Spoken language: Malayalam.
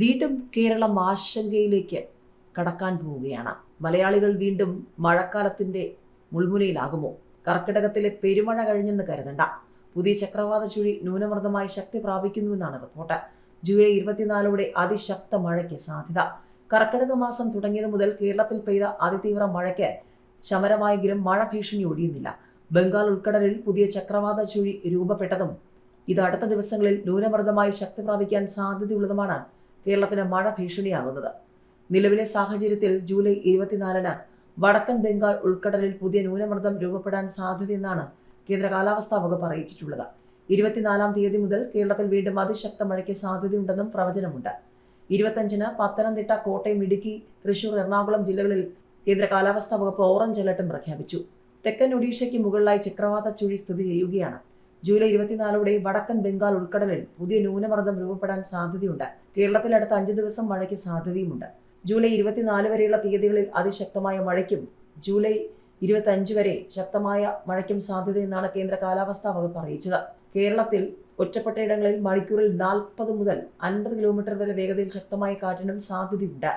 വീണ്ടും കേരളം ആശങ്കയിലേക്ക് കടക്കാൻ പോവുകയാണ്. മലയാളികൾ വീണ്ടും മഴക്കാലത്തിന്റെ മുൾമുനയിലാകുമോ? കർക്കിടകത്തിലെ പെരുമഴ കഴിഞ്ഞെന്ന് കരുതണ്ട. പുതിയ ചക്രവാത ചുഴി ന്യൂനമർദ്ദമായി ശക്തി പ്രാപിക്കുന്നുവെന്നാണ് റിപ്പോർട്ട്. ജൂലൈ ഇരുപത്തിനാലോടെ അതിശക്ത മഴയ്ക്ക് സാധ്യത. കർക്കിടക മാസം തുടങ്ങിയത് മുതൽ കേരളത്തിൽ പെയ്ത അതിതീവ്ര മഴയ്ക്ക് ശമരമായെങ്കിലും മഴ ഭീഷണി ഒഴിയുന്നില്ല. ബംഗാൾ ഉൾക്കടലിൽ പുതിയ ചക്രവാത ചുഴി രൂപപ്പെട്ടതും ഇത് അടുത്ത ദിവസങ്ങളിൽ ന്യൂനമർദ്ദമായി ശക്തി പ്രാപിക്കാൻ സാധ്യതയുള്ളതുമാണ് കേരളത്തിന് മഴ ഭീഷണിയാകുന്നത്. നിലവിലെ സാഹചര്യത്തിൽ ജൂലൈ ഇരുപത്തിനാലിന് വടക്കൻ ബംഗാൾ ഉൾക്കടലിൽ പുതിയ ന്യൂനമർദ്ദം രൂപപ്പെടാൻ സാധ്യതയെന്നാണ് കേന്ദ്ര കാലാവസ്ഥാ വകുപ്പ് അറിയിച്ചിട്ടുള്ളത്. ഇരുപത്തിനാലാം തീയതി മുതൽ കേരളത്തിൽ വീണ്ടും അതിശക്ത മഴയ്ക്ക് സാധ്യതയുണ്ടെന്നും പ്രവചനമുണ്ട്. ഇരുപത്തഞ്ചിന് പത്തനംതിട്ട കോട്ടയം ഇടുക്കി തൃശൂർ എറണാകുളം ജില്ലകളിൽ കേന്ദ്ര കാലാവസ്ഥാ വകുപ്പ് ഓറഞ്ച് അലർട്ടും പ്രഖ്യാപിച്ചു. തെക്കൻ ഒഡീഷയ്ക്ക് മുകളിലായി ചക്രവാത ചുഴി സ്ഥിതി ചെയ്യുകയാണ്. ജൂലൈ ഇരുപത്തിനാലോടെ വടക്കൻ ബംഗാൾ ഉൾക്കടലിൽ പുതിയ ന്യൂനമർദ്ദം രൂപപ്പെടാൻ സാധ്യതയുണ്ട്. കേരളത്തിൽ അടുത്ത അഞ്ച് ദിവസം മഴയ്ക്ക് സാധ്യതയുമുണ്ട്. ജൂലൈ ഇരുപത്തിനാല് വരെയുള്ള തീയതികളിൽ അതിശക്തമായ മഴയ്ക്കും ജൂലൈ ഇരുപത്തി വരെ ശക്തമായ മഴയ്ക്കും സാധ്യതയെന്നാണ് കേന്ദ്ര കാലാവസ്ഥാ വകുപ്പ് അറിയിച്ചത്. കേരളത്തിൽ ഒറ്റപ്പെട്ടയിടങ്ങളിൽ മണിക്കൂറിൽ നാൽപ്പത് മുതൽ അൻപത് കിലോമീറ്റർ വരെ വേഗതയിൽ ശക്തമായ കാറ്റിനും സാധ്യതയുണ്ട്.